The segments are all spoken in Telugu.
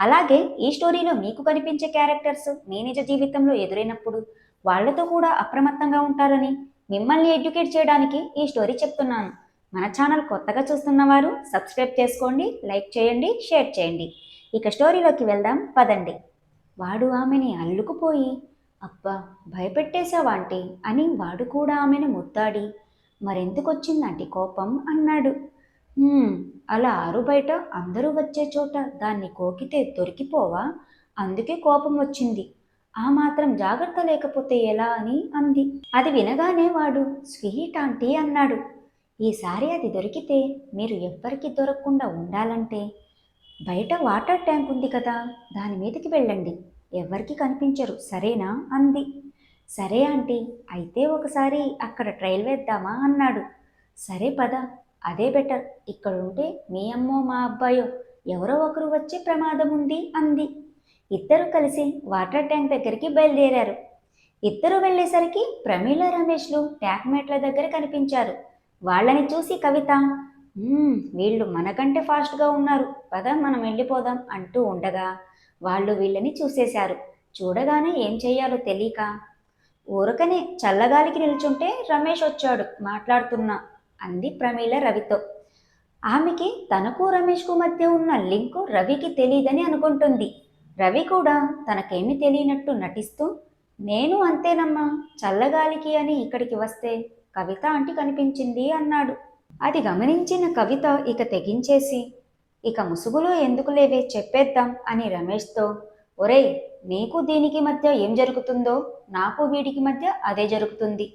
అలాగే ఈ స్టోరీలో మీకు కనిపించే క్యారెక్టర్స్ మీ నిజ జీవితంలో ఎదురైనప్పుడు వాళ్ళతో కూడా అప్రమత్తంగా ఉంటారని మిమ్మల్ని ఎడ్యుకేట్ చేయడానికి ఈ స్టోరీ చెప్తున్నాను. మన ఛానల్ కొత్తగా చూస్తున్న వారు సబ్స్క్రైబ్ చేసుకోండి లైక్ చేయండి షేర్ చేయండి. ఇక స్టోరీలోకి వెళ్దాం పదండి. వాడు ఆమెని అల్లుకుపోయి అబ్బా భయపెట్టేశావాంటి అని వాడు కూడా ఆమెను ముద్దాడి మరెందుకొచ్చిందంటి కోపం? అన్నాడు. అలా ఆరు బయట అందరూ వచ్చే చోట దాన్ని కోకితే దొరికిపోవా? అందుకే కోపం వచ్చింది. ఆ మాత్రం జాగ్రత్త లేకపోతే ఎలా అని అంది. అది వినగానే వాడు స్వీట్ ఆంటీ అన్నాడు. ఈసారి అది దొరికితే మీరు ఎవ్వరికి దొరకకుండా ఉండాలంటే బయట వాటర్ ట్యాంక్ ఉంది కదా దాని మీదకి వెళ్ళండి. ఎవ్వరికి కనిపించరు సరేనా? అంది. సరే ఆంటీ అయితే ఒకసారి అక్కడ ట్రైల్ వేద్దామా? అన్నాడు. సరే పద. అదే బెటర్. ఇక్కడ ఉంటే మీ అమ్మో మా అబ్బాయో ఎవరో ఒకరు వచ్చే ప్రమాదం ఉంది అంది. ఇద్దరు కలిసి వాటర్ ట్యాంక్ దగ్గరికి బయలుదేరారు. ఇద్దరు వెళ్ళేసరికి ప్రమీల రమేష్లు ట్యాంక్ మేట్ల దగ్గర కనిపించారు. వాళ్ళని చూసి కవిత వీళ్ళు మనకంటే ఫాస్ట్గా ఉన్నారు. పద మనం వెళ్ళిపోదాం అంటూ ఉండగా వాళ్ళు వీళ్ళని చూసేశారు. చూడగానే ఏం చేయాలో తెలియక ఊరకనే చల్లగాలికి నిల్చుంటే రమేష్ వచ్చాడు మాట్లాడుతున్నా అంది ప్రమీల రవితో. ఆమెకి తనకు రమేష్కు మధ్య ఉన్న లింకు రవికి తెలియదని అనుకుంటుంది. రవి కూడా తనకేమీ తెలియనట్టు నటిస్తూ నేను అంతేనమ్మా చల్లగాలికి అని ఇక్కడికి వస్తే కవిత అంటి కనిపించింది అన్నాడు. అది గమనించిన కవిత ఇక తెగించేసి ఇక ముసుగులో ఎందుకు లేవే చెప్పేద్దాం అని రమేష్తో ఒరేయ్ నీకు దీనికి మధ్య ఏం జరుగుతుందో నాకు వీడికి మధ్య అదే జరుగుతుంది.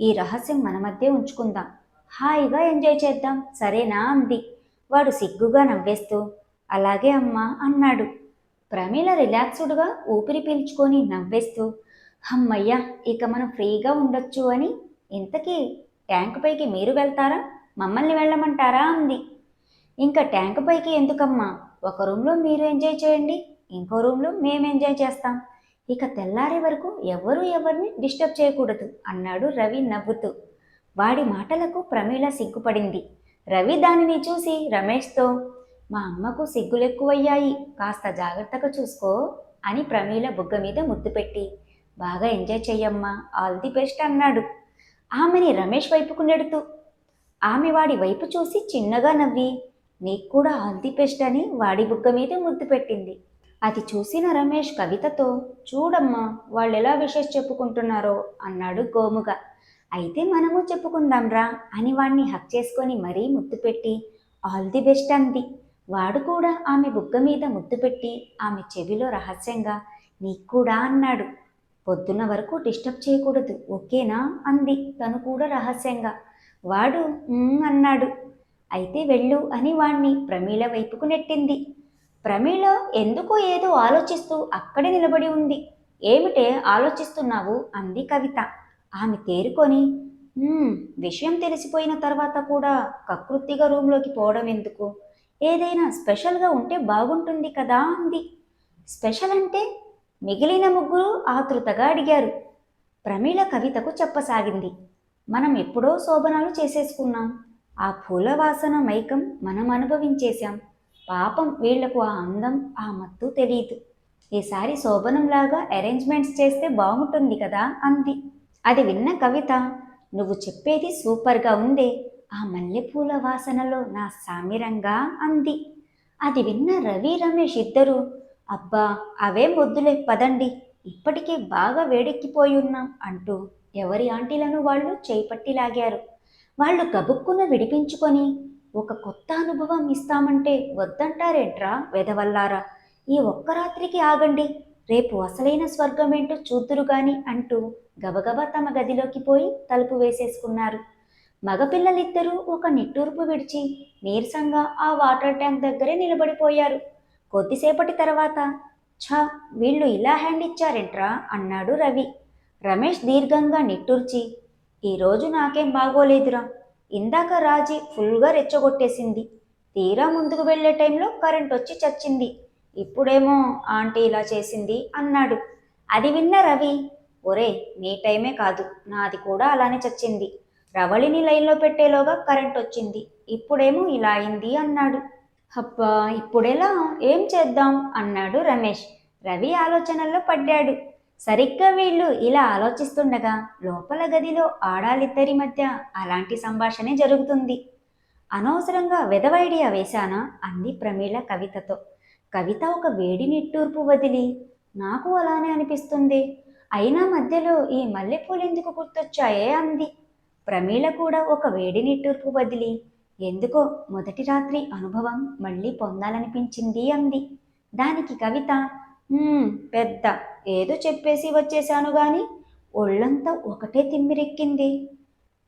ఈ రహస్యం మన మధ్య ఉంచుకుందాం. హాయిగా ఎంజాయ్ చేద్దాం. సరేనా అంది. వాడు సిగ్గుగా నవ్వేస్తూ అలాగే అమ్మా అన్నాడు. ప్రమీల రిలాక్స్డ్గా ఊపిరి పీల్చుకొని నవ్వేస్తూ అమ్మయ్యా ఇక మనం ఫ్రీగా ఉండొచ్చు అని? ఇంతకీ ట్యాంక్ పైకి మీరు వెళ్తారా? మమ్మల్ని వెళ్ళమంటారా? అంది. ఇంకా ట్యాంక్ పైకి ఎందుకమ్మా? ఒక రూమ్లో మీరు ఎంజాయ్ చేయండి. ఇంకో రూమ్లో మేము ఎంజాయ్ చేస్తాం. ఇక తెల్లారే వరకు ఎవరు ఎవరిని డిస్టర్బ్ చేయకూడదు అన్నాడు రవి నవ్వుతూ. వాడి మాటలకు ప్రమీల సిగ్గుపడింది. రవి దానిని చూసి రమేష్తో మా అమ్మకు సిగ్గులెక్కువయ్యాయి. కాస్త జాగ్రత్తగా చూసుకో అని ప్రమీల బుగ్గ మీద ముద్దు పెట్టి బాగా ఎంజాయ్ చెయ్యమ్మా ఆల్ ది బెస్ట్ అన్నాడు. ఆమెని రమేష్ వైపుకు నెడుతూ ఆమె వాడి వైపు చూసి చిన్నగా నవ్వి నీకు కూడా ఆల్ ది బెస్ట్ అని వాడి బుగ్గ మీద ముద్దు పెట్టింది. అది చూసిన రమేష్ కవితతో చూడమ్మా వాళ్ళు ఎలా విషెస్ చెప్పుకుంటున్నారో అన్నాడు గోముగా. అయితే మనము చెప్పుకుందాంరా అని వాణ్ణి హక్ చేసుకొని మరీ ముద్దు పెట్టి ఆల్ ది బెస్ట్ అంది. వాడు కూడా ఆమె బుగ్గ మీద ముద్దు పెట్టి ఆమె చెవిలో రహస్యంగా నీకు కూడా అన్నాడు. పొద్దున్న వరకు డిస్టర్బ్ చేయకూడదు ఓకేనా? అంది. తను కూడా రహస్యంగా వాడు అన్నాడు. అయితే వెళ్ళు అని వాణ్ణి ప్రమీళ వైపుకు నెట్టింది. ప్రమీళ ఎందుకో ఏదో ఆలోచిస్తూ అక్కడే నిలబడి ఉంది. ఏమిటే ఆలోచిస్తున్నావు? అంది కవిత. ఆమె తేరుకొని విషయం తెలిసిపోయిన తర్వాత కూడా కకృత్తిగా రూమ్లోకి పోవడం ఎందుకు? ఏదైనా స్పెషల్గా ఉంటే బాగుంటుంది కదా అంది. స్పెషల్ అంటే? మిగిలిన ముగ్గురు ఆతృతగా అడిగారు. ప్రమీళ కవితకు చెప్పసాగింది. మనం ఎప్పుడో శోభనాలు చేసేసుకున్నాం. ఆ పూల వాసన మైకం మనం అనుభవించేశాం. పాపం వీళ్ళకు ఆ అందం ఆ మత్తు తెలియదు ఈసారి శోభనంలాగా అరేంజ్మెంట్స్ చేస్తే బాగుంటుంది కదా అంది. అది విన్న కవిత నువ్వు చెప్పేది సూపర్గా ఉందే ఆ మల్లెపూల వాసనలో నా సామిరంగా అంది. అది విన్న రవి రమేష్ ఇద్దరు అబ్బా అవే వద్దులే పదండి ఇప్పటికే బాగా వేడెక్కిపోయి ఉన్నాం అంటూ ఎవరి ఆంటీలను వాళ్ళు చేపట్టి లాగారు. వాళ్ళు గబుక్కున విడిపించుకొని ఒక కొత్త అనుభవం ఇస్తామంటే వద్దంటారేంట్రా వెదవల్లారా ఈ ఒక్క రాత్రికి ఆగండి రేపు అసలైన స్వర్గమేంటో చూద్దురు గాని అంటూ గబగబా తమ గదిలోకి పోయి తలుపు వేసేసుకున్నారు. మగపిల్లలిద్దరూ ఒక నిట్టూర్పు విడిచి నీరసంగా ఆ వాటర్ ట్యాంక్ దగ్గరే నిలబడిపోయారు. కొద్దిసేపటి తర్వాత ఛ వీళ్ళు ఇలా హ్యాండ్ ఇచ్చారేంట్రా? అన్నాడు రవి. రమేష్ దీర్ఘంగా నిట్టూర్చి ఈరోజు నాకేం బాగోలేదురా. ఇందాక రాజీ ఫుల్గా రెచ్చగొట్టేసింది. తీరా ముందుకు వెళ్ళే టైంలో కరెంట్ వచ్చి చచ్చింది. ఇప్పుడేమో ఆంటీ ఇలా చేసింది అన్నాడు. అది విన్న రవి ఒరే నీ టైమే కాదు. నాది కూడా అలానే చచ్చింది. రవళిని లైన్లో పెట్టేలోగా కరెంట్ వచ్చింది. ఇప్పుడేమో ఇలా అయింది అన్నాడు. అబ్బా ఇప్పుడెలా? ఏం చేద్దాం? అన్నాడు రమేష్. రవి ఆలోచనల్లో పడ్డాడు. సరిగ్గా వీళ్ళు ఇలా ఆలోచిస్తుండగా లోపల గదిలో ఆడాలిద్దరి మధ్య అలాంటి సంభాషణే జరుగుతుంది. అనవసరంగా వెదవైడియా వేశానా? అంది ప్రమీళ కవితతో. కవిత ఒక వేడి నిట్టూర్పు వదిలి నాకు అలానే అనిపిస్తుంది. అయినా మధ్యలో ఈ మల్లెపూలు ఎందుకు గుర్తొచ్చాయే అంది. ప్రమీల కూడా ఒక వేడి నిట్టూర్పు బదిలి ఎందుకో మొదటి రాత్రి అనుభవం మళ్ళీ పొందాలనిపించింది అంది. దానికి కవిత పెద్ద ఏదో చెప్పేసి వచ్చేశాను గాని ఒళ్ళంతా ఒకటే తిమ్మిరెక్కింది.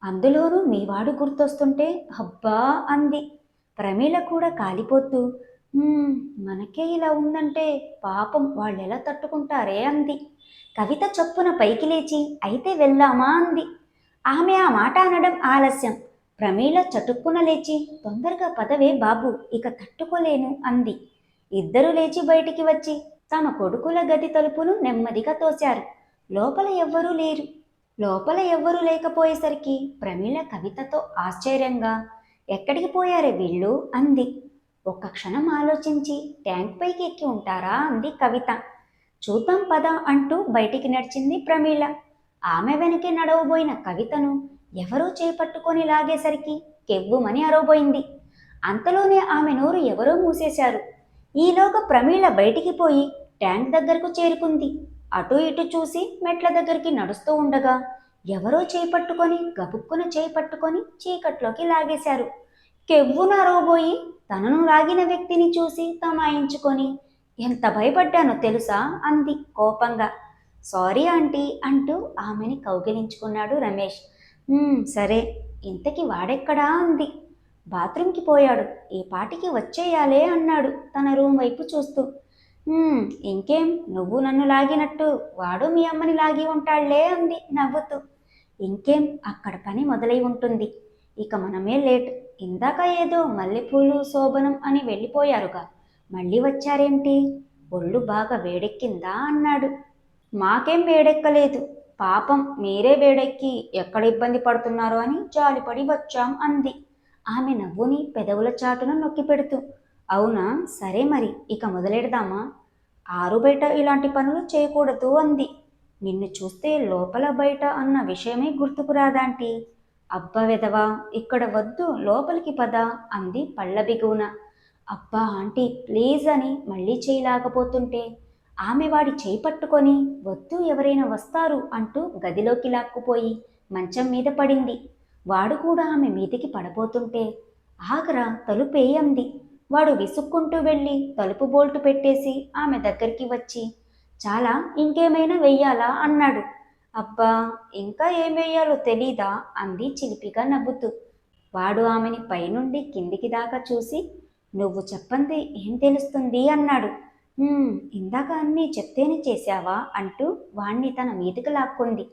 అందులోనూ మీవాడు గుర్తొస్తుంటే అబ్బా అంది. ప్రమీల కూడా కాలిపోతూ మనకే ఇలా ఉందంటే పాపం వాళ్ళు ఎలా తట్టుకుంటారే అంది. కవిత చొప్పున పైకి లేచి అయితే వెళ్దామా? అంది. ఆమె ఆ మాట అనడం ఆలస్యం. ప్రమీల చటుక్కున లేచి తొందరగా పదవే బాబు ఇక తట్టుకోలేను అంది. ఇద్దరు లేచి బయటికి వచ్చి తమ కొడుకుల గది తలుపును నెమ్మదిగా తోశారు. లోపల ఎవ్వరూ లేరు. లోపల ఎవ్వరూ లేకపోయేసరికి ప్రమీల కవితతో ఆశ్చర్యంగా ఎక్కడికి పోయారే వీళ్ళు? అంది. ఒక్క క్షణం ఆలోచించి ట్యాంక్ పైకి ఎక్కి ఉంటారా? అంది కవిత. చూద్దాం పద అంటూ బయటికి నడిచింది ప్రమీళ ఆమె వెనకే నడవబోయిన కవితను ఎవరో చేపట్టుకొని లాగేసరికి కెవ్వుమని అరవబోయింది. అంతలోనే ఆమె నోరు ఎవరో మూసేశారు. ఈలోగా ప్రమీళ బయటికి పోయి ట్యాంక్ దగ్గరకు చేరుకుంది. అటు ఇటు చూసి మెట్ల దగ్గరికి నడుస్తూ ఉండగా ఎవరో చేపట్టుకొని గబుక్కున చేపట్టుకొని చీకట్లోకి లాగేశారు. కెవ్వున రోబోయి తనను లాగిన వ్యక్తిని చూసి తమాయించుకొని ఎంత భయపడ్డానో తెలుసా? అంది కోపంగా. సారీ ఆంటీ అంటూ ఆమెని కౌగిలించుకున్నాడు రమేష్. సరే ఇంతకి వాడెక్కడా? అంది. బాత్రూంకి పోయాడు ఈ పాటికి వచ్చేయాలే అన్నాడు తన రూమ్ వైపు చూస్తూ. ఇంకేం నువ్వు నన్ను లాగినట్టు వాడు మీ అమ్మని లాగి ఉంటాళ్ళే అంది నవ్వుతూ. ఇంకేం అక్కడ పని మొదలై ఉంటుంది. ఇక మనమే లేట్. ఇందాక ఏదో మల్లెపూలు శోభనం అని వెళ్ళిపోయారుగా. మళ్ళీ వచ్చారేంటి? ఒళ్ళు బాగా వేడెక్కిందా అన్నాడు. మాకేం వేడెక్కలేదు. పాపం మీరే వేడెక్కి ఎక్కడ ఇబ్బంది పడుతున్నారు అని జాలిపడి వచ్చాం అంది. ఆమె నవ్వుని పెదవుల చాటున నొక్కి పెడుతూ అవునా? సరే మరి ఇక మొదలెడదామా? ఆరు బయట ఇలాంటి పనులు చేయకూడదు అంది. నిన్ను చూస్తే లోపల బయట అన్న విషయమే గుర్తుకు రాదాంటీ? అబ్బ వెదవా ఇక్కడ వద్దు లోపలికి పద అంది పళ్ళ అబ్బా ఆంటీ ప్లీజ్ అని మళ్ళీ చేయలేకపోతుంటే ఆమె వాడి చేయి పట్టుకొని వద్దు ఎవరైనా వస్తారు అంటూ గదిలోకి లాక్కుపోయి మంచం మీద పడింది. వాడు కూడా ఆమె మీదికి పడబోతుంటే ఆగరా తలుపేయంది వాడు విసుక్కుంటూ వెళ్ళి తలుపు బోల్టు పెట్టేసి ఆమె దగ్గరికి వచ్చి చాలా ఇంకేమైనా వెయ్యాలా? అన్నాడు. అబ్బా ఇంకా ఏం వెయ్యాలో తెలీదా? అంది చిలిపిగా నవ్వుతూ. వాడు ఆమెని పైనుండి కిందికి దాకా చూసి నువ్వు చెప్పంది ఏం తెలుస్తుంది? అన్నాడు. ఇందాక అన్నీ చెప్తేనే చేశావా? అంటూ వాణ్ణి తన మీదకి లాక్కుంది.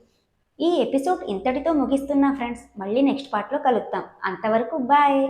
ఈ ఎపిసోడ్ ఇంతటితో ముగిస్తున్నా ఫ్రెండ్స్. మళ్ళీ నెక్స్ట్ పార్ట్లో కలుద్దాం. అంతవరకు బాయ్.